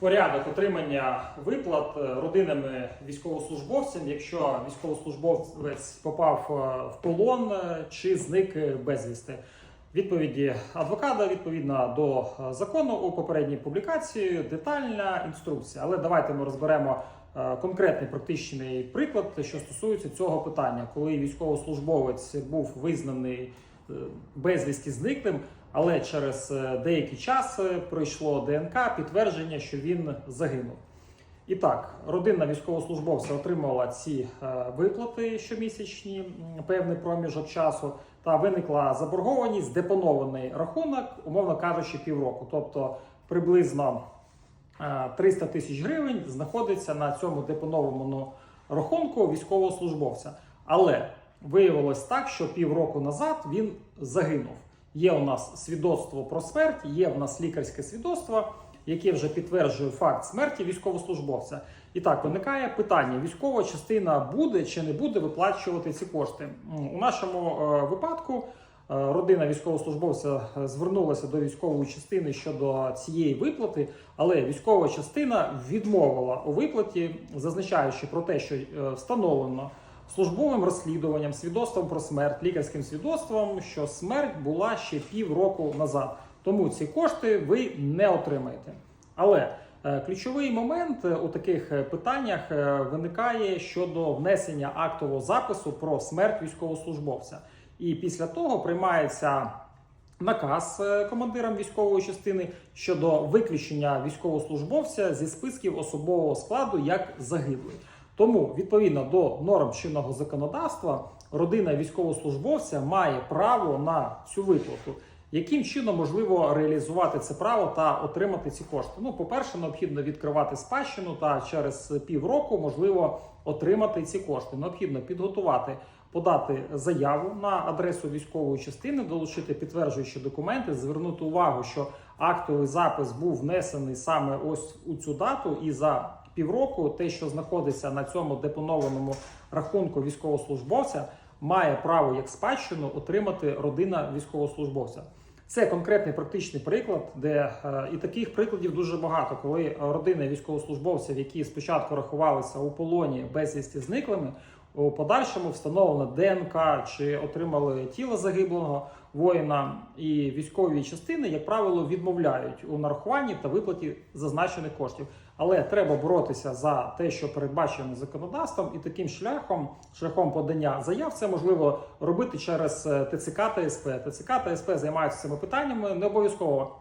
порядок отримання виплат е, родинами військовослужбовцям, якщо військовослужбовець попав е, в полон е, чи зник безвісти. Відповіді адвоката відповідно до закону у попередній публікації, детальна інструкція. Але давайте ми розберемо конкретний практичний приклад, що стосується цього питання, коли військовослужбовець був визнаний безвісті зниклим, але через е, деякий час е, пройшло ДНК підтвердження, що він загинув. І так, родина військовослужбовця отримала ці е, виплати щомісячні, певний проміжок часу, та виникла заборгованість, депонований рахунок, умовно кажучи, півроку. Тобто приблизно е, 300 тисяч гривень знаходиться на цьому депонованому рахунку військовослужбовця. Але виявилось так, що півроку назад він загинув. Є у нас свідоцтво про смерть, є в нас лікарське свідоцтво, яке вже підтверджує факт смерті військовослужбовця. І так виникає питання: військова частина буде чи не буде виплачувати ці кошти? У нашому е, випадку е, родина військовослужбовця е, звернулася до військової частини щодо цієї виплати, але військова частина відмовила у виплаті, зазначаючи про те, що встановлено службовим розслідуванням, свідоцтвом про смерть, лікарським свідоцтвом, що смерть була ще півроку назад. Тому ці кошти ви не отримаєте. Але е, ключовий момент е, у таких е, питаннях виникає щодо внесення актового запису про смерть військовослужбовця. І після того приймається наказ командирам військової частини щодо виключення військовослужбовця зі списків особового складу як загиблий. Тому, відповідно до норм чинного законодавства, родина військовослужбовця має право на цю виплату. Яким чином можливо реалізувати це право та отримати ці кошти? Ну, по-перше, необхідно відкривати спадщину та через півроку можливо отримати ці кошти. Необхідно підготувати, подати заяву на адресу військової частини, долучити підтверджуючі документи, звернути увагу, що актовий запис був внесений саме ось у цю дату, і за півроку те, що знаходиться на цьому депонованому рахунку військовослужбовця, має право як спадщину отримати родина військовослужбовця. Це конкретний практичний приклад, де е, і таких прикладів дуже багато, коли родини військовослужбовців, які спочатку рахувалися у полоні безвісті зниклими, у подальшому встановлено ДНК чи отримали тіло загиблого воїна, і військові частини, як правило, відмовляють у нарахуванні та виплаті зазначених коштів. Але треба боротися за те, що передбачено законодавством, і таким шляхом, шляхом подання заяв, це можливо робити через е, ТЦК та СП. ТЦК та СП займаються цими питаннями. Не обов'язково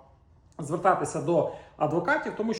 звертатися до адвокатів, тому що